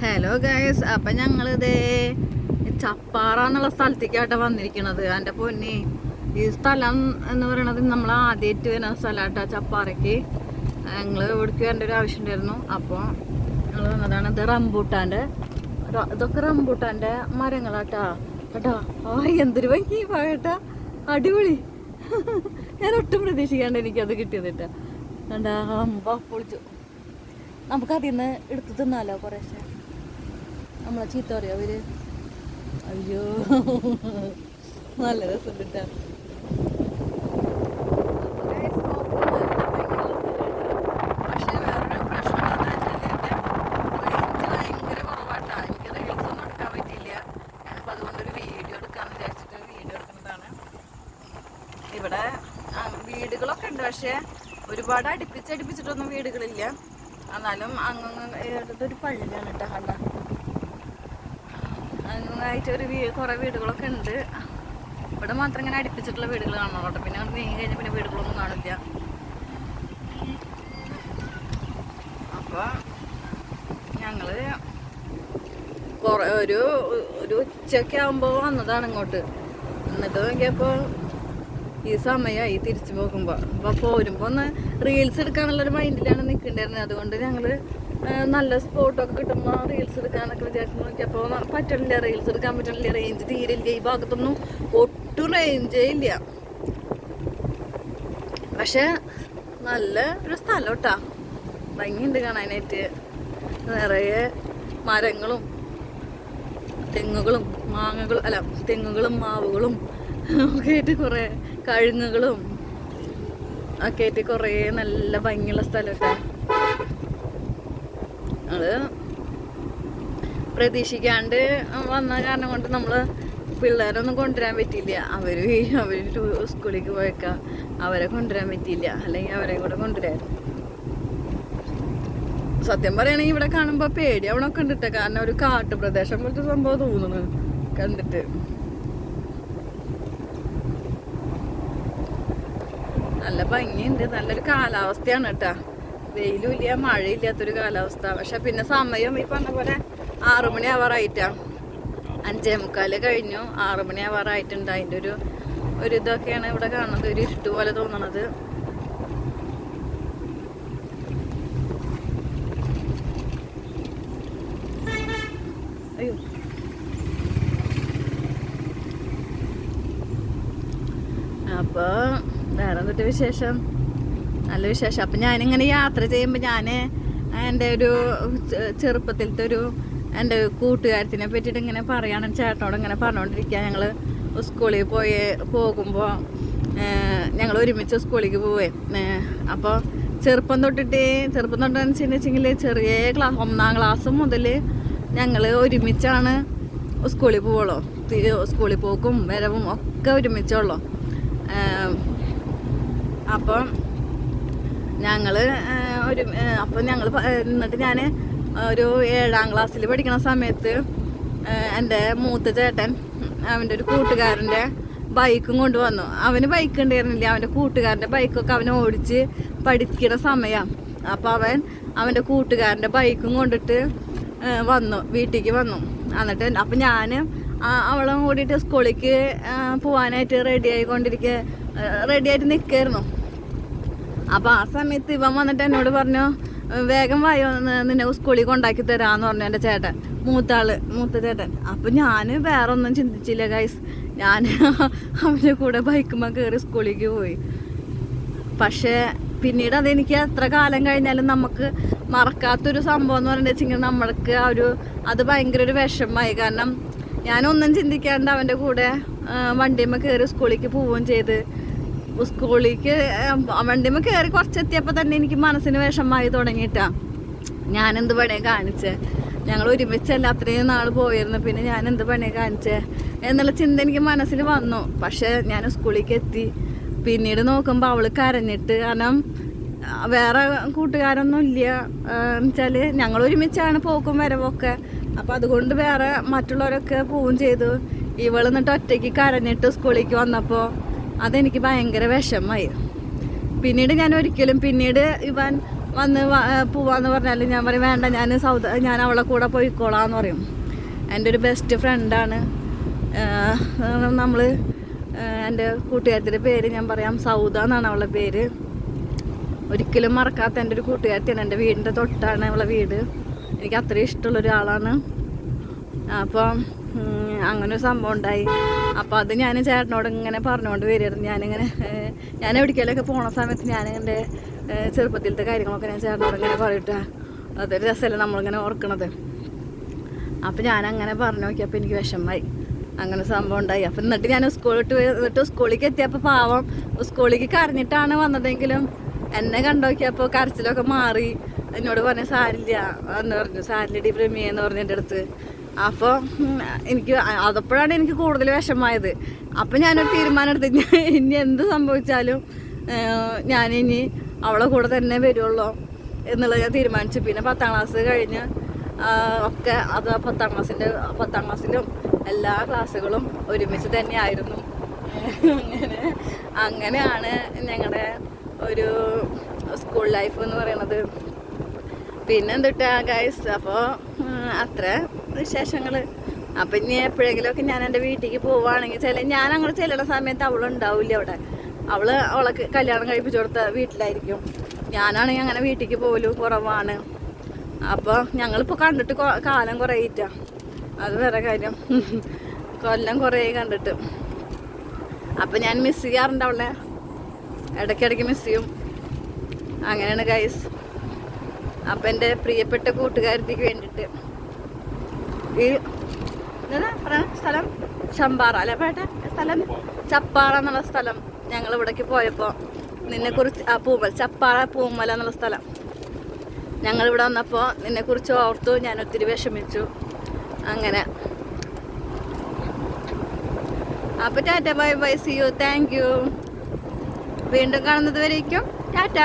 Hello guys അപ്പം ഞങ്ങളിത് ചപ്പാറ എന്നുള്ള സ്ഥലത്തേക്കാട്ടോ വന്നിരിക്കണത്. എന്റെ പൊന്നി ഈ സ്ഥലം എന്ന് പറയണത് നമ്മൾ ആദ്യമായിട്ട് വരുന്ന സ്ഥലമാട്ടോ ചപ്പാറയ്ക്ക്. ഞങ്ങൾ ഇവിടേക്ക് വരേണ്ട ഒരു ആവശ്യം ഉണ്ടായിരുന്നു അപ്പോൾ ഞങ്ങൾ വന്നതാണ് ഇത് റംബൂട്ടാന്റെ ഇതൊക്കെ റംബൂട്ടാന്റെ മരങ്ങളാട്ടാ. കേട്ടോ? ആ എന്തൊരു ഭംഗി പാകട്ടാ അടിപൊളി. ഞാൻ ഒട്ടും പ്രതീക്ഷിക്കാണ്ട് എനിക്കത് കിട്ടിയത് കേട്ടോ എന്താ പൊളിച്ചു. നമുക്ക് അതിൽ നിന്ന് എടുത്ത് തിന്നാലോ കുറേശ്ശെ? നമ്മളെ ചീത്ത പറയോ അവർ? അയ്യോ. നല്ല രസം കിട്ടാ. പക്ഷേ ഒരുപാട് അടുപ്പിച്ച് അടുപ്പിച്ചിട്ടൊന്നും വീടുകളില്ല. എന്നാലും അങ്ങനെ ഒരു പള്ളിയാണ് കേട്ടോ കണ്ട? അങ്ങായിട്ട് ഒരു വീ കുറേ വീടുകളൊക്കെ ഉണ്ട്. ഇവിടെ മാത്രം ഇങ്ങനെ അടുപ്പിച്ചിട്ടുള്ള വീടുകൾ കാണണം കേട്ടോ പിന്നെ അവിടെ നീങ്ങി കഴിഞ്ഞാൽ പിന്നെ വീടുകളൊന്നും കാണില്ല. അപ്പോൾ ഞങ്ങൾ ഒരു ഒരു ഉച്ചയൊക്കെ ആകുമ്പോൾ വന്നതാണ് ഇങ്ങോട്ട്. എന്നിട്ട് നോക്കിയപ്പോൾ ഈ സമയമായി തിരിച്ചു പോകുമ്പോൾ അപ്പോൾ പോരുമ്പോൾ ഒന്ന് റീൽസ് എടുക്കാനുള്ളൊരു മൈൻഡിലാണ് നിൽക്കേണ്ടിരുന്നത് അതുകൊണ്ട് ഞങ്ങൾ നല്ല സ്പോട്ടൊക്കെ കിട്ടുമ്പോൾ റീൽസ് എടുക്കാനൊക്കെ വിചാരിച്ചു നോക്കിയപ്പോൾ പറ്റണില്ല റീൽസ് എടുക്കാൻ പറ്റണില്ല റേഞ്ച് തീരില്ല ഈ ഭാഗത്തൊന്നും ഒട്ടും റേഞ്ചേ ഇല്ല. പക്ഷെ നല്ല ഒരു സ്ഥലം കേട്ടാ ഭംഗിയുണ്ട് കാണാനായിട്ട്. നിറയെ മരങ്ങളും തെങ്ങുകളും മാങ്ങകളും അല്ല തെങ്ങുകളും മാവുകളും ഒക്കെ ആയിട്ട് കുറേ കഴുങ്ങുകളും ഒക്കെ ആയിട്ട് കുറേ നല്ല ഭംഗിയുള്ള സ്ഥലമൊക്കെ അത് പ്രതീക്ഷിക്കാണ്ട് വന്ന കാരണം കൊണ്ട് നമ്മൾ പിള്ളേരൊന്നും കൊണ്ടുവരാൻ പറ്റിയില്ല. അവർ അവർ സ്കൂളിലേക്ക് പോയേക്കാം. അവരെ കൊണ്ടുവരാൻ പറ്റിയില്ല. അല്ലെങ്കിൽ അവരെ കൂടെ കൊണ്ടുവരായിരുന്നു. സത്യം പറയുകയാണെങ്കിൽ ഇവിടെ കാണുമ്പോൾ പേടി അവിടെ കണ്ടിട്ട് കാരണം ഒരു കാട്ടുപ്രദേശം പോലത്തെ സംഭവം തോന്നുന്നു. കണ്ടിട്ട്. നല്ല ഭംഗിയുണ്ട്. നല്ലൊരു കാലാവസ്ഥയാണ് കേട്ടാ വെയിലും ഇല്ല മഴയില്ലാത്തൊരു കാലാവസ്ഥ. പക്ഷെ പിന്നെ സമയം ഈ പറഞ്ഞ പോലെ ആറുമണി അവറായിട്ടാ അഞ്ചേ മുക്കാൽ കഴിഞ്ഞു. ആറുമണി അവറായിട്ടുണ്ട് അതിന്റെ ഒരു ഒരു ഇതൊക്കെയാണ് ഇവിടെ കാണുന്നത്. ഒരു ഇഷ്ടു പോലെ തോന്നണത്. അയ്യോ. അപ്പോൾ വേറെ എന്തൊക്കെ വിശേഷം? നല്ല വിശേഷം. അപ്പം ഞാനിങ്ങനെ യാത്ര ചെയ്യുമ്പോൾ ഞാൻ എന്റെ ഒരു ചെറുപ്പത്തിലത്തെ ഒരു എന്റെ കൂട്ടുകാരത്തിനെ പറ്റിയിട്ട് ഇങ്ങനെ പറയാണ്. ചേട്ടനോട് ഇങ്ങനെ പറഞ്ഞുകൊണ്ടിരിക്കുക ഞങ്ങൾ സ്കൂളിൽ പോയി പോകുമ്പോൾ ഞങ്ങൾ ഒരുമിച്ച് സ്കൂളിലേക്ക് പോവേ. അപ്പോൾ ചെറുപ്പം തൊട്ടിട്ട് ചെറുപ്പം തൊട്ടെന്ന് വെച്ചിട്ടുണ്ടെങ്കിൽ ചെറിയ ക്ലാസ് ഒന്നാം ക്ലാസ് മുതൽ ഞങ്ങൾ ഒരുമിച്ചാണ് സ്കൂളിൽ പോവുള്ളൂ. സ്കൂളിൽ പോക്കും വരവും ഒക്കെ ഒരുമിച്ചുള്ളൂ അപ്പം ഞങ്ങൾ ഒരു അപ്പം ഞങ്ങൾ എന്നിട്ട് ഞാൻ ഒരു ഏഴാം ക്ലാസ്സിൽ പഠിക്കുന്ന സമയത്ത് എന്റെ മൂത്ത ചേട്ടൻ അവന്റെ ഒരു കൂട്ടുകാരന്റെ ബൈക്കും കൊണ്ടുവന്നു. അവന് ബൈക്ക് ഉണ്ടായിരുന്നില്ല. അവന്റെ കൂട്ടുകാരന്റെ ബൈക്കൊക്കെ അവൻ ഓടിച്ച് പഠിക്കുന്ന സമയം. അപ്പോൾ അവൻ അവന്റെ കൂട്ടുകാരന്റെ ബൈക്കും കൊണ്ടിട്ട് വന്നു വീട്ടിലേക്ക് വന്നു. എന്നിട്ട് അപ്പം ഞാൻ അവളെ കൂടിയിട്ട് സ്കൂളിലേക്ക് പോകാനായിട്ട് റെഡി ആയിക്കൊണ്ടിരിക്കുക റെഡി ആയിട്ട് നിൽക്കായിരുന്നു അപ്പൊ ആ സമയത്ത് ഇവൻ വന്നിട്ട് എന്നോട് പറഞ്ഞു വേഗം വായോ ന്ന് നിന്നെ സ്കൂളിൽ കൊണ്ടാക്കി തരാന്ന് പറഞ്ഞു എന്റെ ചേട്ടൻ മൂത്താൾ മൂത്ത ചേട്ടൻ. അപ്പൊ ഞാൻ വേറെ ഒന്നും ചിന്തിച്ചില്ല ഗൈസ് ഞാൻ അവന്റെ കൂടെ ബൈക്കുമ്പോൾ കയറി സ്കൂളിലേക്ക് പോയി. പക്ഷേ പിന്നീട് അതെനിക്ക് എത്ര കാലം കഴിഞ്ഞാലും നമുക്ക് മറക്കാത്തൊരു സംഭവം എന്ന് പറഞ്ഞിട്ടുണ്ടെങ്കിൽ നമ്മൾക്ക് ആ ഒരു അത് ഭയങ്കര ഒരു വിഷമമായി. കാരണം ഞാനൊന്നും ചിന്തിക്കാണ്ട് അവന്റെ കൂടെ വണ്ടിയമ്മ കയറി സ്കൂളിലേക്ക് പോവുകയും ചെയ്ത്. സ്കൂളിലേക്ക് വണ്ടിമ്മ കയറി കുറച്ചെത്തിയപ്പോൾ തന്നെ എനിക്ക് മനസ്സിന് വിഷമമായി തുടങ്ങിയിട്ടാ. ഞാൻ എന്ത് പണിയെ കാണിച്ചേ? ഞങ്ങൾ ഒരുമിച്ചല്ല അത്രയും നാൾ പോയിരുന്നു. പിന്നെ ഞാൻ എന്ത് പണിയെ കാണിച്ചേ? എന്നുള്ള ചിന്ത എനിക്ക് മനസ്സിൽ വന്നു. പക്ഷെ ഞാൻ സ്കൂളിലേക്ക് എത്തി. പിന്നീട് നോക്കുമ്പോൾ അവൾ കരഞ്ഞിട്ട് കാരണം വേറെ കൂട്ടുകാരൊന്നും ഇല്ല. വെച്ചാൽ ഞങ്ങൾ ഒരുമിച്ചാണ് പോക്കും വരവൊക്കെ. അപ്പം അതുകൊണ്ട് വേറെ മറ്റുള്ളവരൊക്കെ പോവും ചെയ്തു. ഇവൾ എന്നിട്ട് ഒറ്റയ്ക്ക് കരഞ്ഞിട്ട് സ്കൂളിലേക്ക് വന്നപ്പോൾ അതെനിക്ക് ഭയങ്കര വിഷമമായി പിന്നീട് ഞാൻ ഒരിക്കലും പിന്നീട് ഇവൻ വന്ന് പോവാന്ന് പറഞ്ഞാൽ ഞാൻ പറയും വേണ്ട ഞാൻ സൗദ ഞാൻ അവളെ കൂടെ പോയിക്കോളാന്ന് പറയും. എന്റെ ഒരു ബെസ്റ്റ് ഫ്രണ്ടാണ് നമ്മൾ എന്റെ കൂട്ടുകാരത്തിന്റെ പേര് ഞാൻ പറയാം. സൗദ എന്നാണ് അവളുടെ പേര്. ഒരിക്കലും മറക്കാത്ത എന്റെ ഒരു കൂട്ടുകാരത്തിയാണ് എന്റെ വീടിന്റെ തൊട്ടാണ് അവളെ വീട്. എനിക്ക് അത്രയും ഇഷ്ടമുള്ള ഒരാളാണ്. അപ്പം ഉം, അങ്ങനെ ഒരു സംഭവം ഉണ്ടായി. അപ്പോൾ അത് ഞാൻ ചേട്ടനോട് ഇങ്ങനെ പറഞ്ഞുകൊണ്ട് വരികയായിരുന്നു ഞാനിങ്ങനെ ഞാൻ എവിടേക്കെങ്കിലൊക്കെ പോണ സമയത്ത് ഞാൻ എന്റെ ചെറുപ്പത്തിലത്തെ കാര്യങ്ങളൊക്കെ ഞാൻ ചേട്ടനോട് ഇങ്ങനെ പറയട്ടെ. അതൊരു രസമല്ലേ നമ്മളിങ്ങനെ ഓർക്കണത്. അപ്പോൾ ഞാൻ അങ്ങനെ പറഞ്ഞു നോക്കിയപ്പോൾ എനിക്ക് വിഷമമായി. അങ്ങനെ സംഭവം ഉണ്ടായി. അപ്പം എന്നിട്ട് ഞാൻ സ്കൂളിട്ട് എന്നിട്ട് സ്കൂളിലേക്ക് എത്തിയപ്പോൾ പാവം സ്കൂളിലേക്ക് കരഞ്ഞിട്ടാണ് വന്നതെങ്കിലും എന്നെ കണ്ടോക്കിയപ്പോൾ കരച്ചിലൊക്കെ മാറി. എന്നോട് പറഞ്ഞ സാരില്ല എന്ന് പറഞ്ഞു സാരില്ല ഡി എന്ന് പറഞ്ഞു എന്റെ അടുത്ത്. അപ്പോൾ എനിക്ക് അതപ്പോഴാണ് എനിക്ക് കൂടുതൽ വിഷമമായത്. അപ്പം ഞാനൊരു തീരുമാനം എടുത്ത് ഇനി- എന്ത് സംഭവിച്ചാലും ഞാനിനി അവളെ കൂടെ തന്നെ വരുള്ളൂ എന്നുള്ളത് ഞാൻ തീരുമാനിച്ചു. പിന്നെ പത്താം ക്ലാസ് കഴിഞ്ഞ് ഒക്കെ അത് പത്താം ക്ലാസ്സിന്റെ പത്താം ക്ലാസ്സിലും എല്ലാ ക്ലാസ്സുകളും ഒരുമിച്ച് തന്നെയായിരുന്നു. അങ്ങനെ അങ്ങനെയാണ് ഞങ്ങളുടെ ഒരു സ്കൂൾ ലൈഫ് എന്ന് പറയുന്നത്. പിന്നെ ഗൈസ് അപ്പോൾ അത്ര. വിശേഷങ്ങൾ അപ്പം ഇനി എപ്പോഴെങ്കിലുമൊക്കെ ഞാൻ എന്റെ വീട്ടിലേക്ക് പോവുകയാണെങ്കിൽ ചില ഞാൻ അങ്ങനെ ചെല്ലുന്ന സമയത്ത് അവളുണ്ടാവില്ല അവിടെ. അവൾ അവളെ കല്യാണം കഴിപ്പിച്ചു കൊടുത്ത വീട്ടിലായിരിക്കും. ഞാനാണെങ്കിൽ അങ്ങനെ വീട്ടിലേക്ക് പോലും കുറവാണ്. അപ്പോൾ ഞങ്ങളിപ്പോൾ കണ്ടിട്ട് കാലം കുറേ അത് വേറെ കാര്യം. കൊല്ലം കുറേ കണ്ടിട്ട്. അപ്പം ഞാൻ മിസ് ചെയ്യാറുണ്ട് അവളെ. ഇടയ്ക്കിടയ്ക്ക് മിസ് ചെയ്യും. അങ്ങനെയാണ് ഗൈസ് അപ്പം എന്റെ പ്രിയപ്പെട്ട കൂട്ടുകാരിക്ക് വേണ്ടിയിട്ട്. ഈ സ്ഥലം. ചമ്പാറ അല്ലെ പേട്ട സ്ഥലം. ചപ്പാറ എന്നുള്ള സ്ഥലം ഞങ്ങൾ ഇവിടേക്ക് പോയപ്പോൾ നിന്നെ കുറിച്ച് ആ പൂമൽ ചപ്പാറ പൂമല എന്നുള്ള സ്ഥലം. ഞങ്ങൾ ഇവിടെ വന്നപ്പോൾ നിന്നെ കുറിച്ച് ഓർത്തു ഞാൻ ഒത്തിരി വിഷമിച്ചു. അങ്ങനെ. അപ്പോൾ tata bye bye see you thank you വീണ്ടും കാണുന്നത് വരേക്കും. ടാറ്റ.